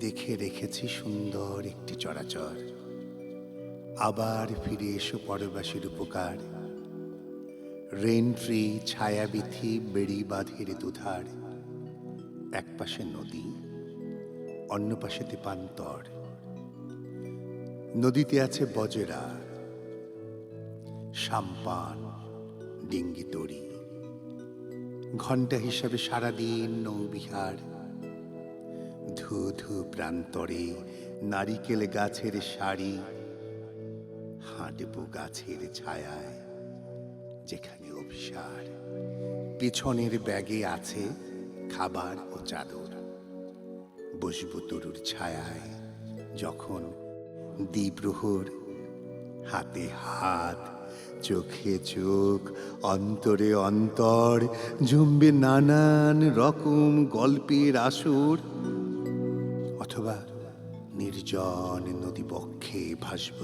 দেখে রেখেছি সুন্দর একটি চরাচর। আবার ফিরে এসো পরবাসীর উপকার। রেন ট্রি, ছায়াবিথি, বেড়ি বাঁধের দুধার। এক পাশে নদী, অন্য পাশে তেপান্তর নদীতে আছে বজরা সাম্পান ডিঙ্গি তরি। ঘণ্টা হিসাবে সারাদিন নৌবিহার। ধু ধু প্রান্তরে নারিকেল গাছের শাড়ি হাঁটবো গাছের ছায়ায় যেখানে অভিসার। পিছনের ব্যাগে আছে খাবার ও চাদর। বসবো তরুর ছায়ায় যখন দ্বীপ্রহর হাতে হাত, চোখে চোখ, অন্তরে অন্তর জমবে নানান রকম গল্পের আসর। অথবা নির্জন নদী বক্ষে ভাসব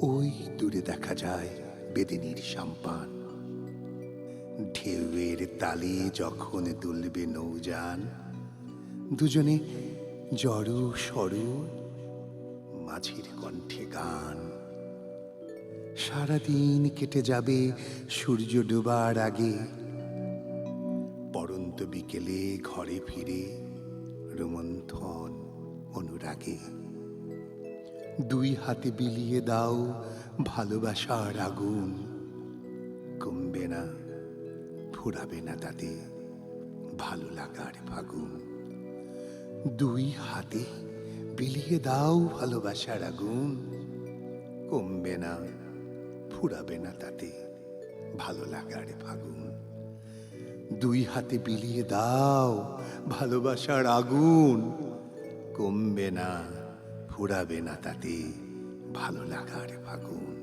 ওই দূরে দেখা যায় বেদিনীর সাম্পান। ঢেউয়ের তালে যখন দুলবে নৌযান, দুজনে জড়ো সরু মাঝির কণ্ঠে গান। সারাদিন কেটে যাবে সূর্য ডোবার আগে, পরন্ত বিকেলে ঘরে ফিরে রোমন্থন অনুরাগে। দুই হাতে বিলিয়ে দাও ভালোবাসার আগুন। কমবে না, ফুরাবে না তাতে ভালো লাগার ফাগুন। দুই হাতে বিলিয়ে দাও ভালোবাসার আগুন। কমবে না, ফুরাবে না তাতে ভালো লাগার ফাগুন। দুই হাতে বিলিয়ে দাও ভালোবাসার আগুন। কমবে না ফুরাবে না তাতে ভালো লাগার ফাগুন।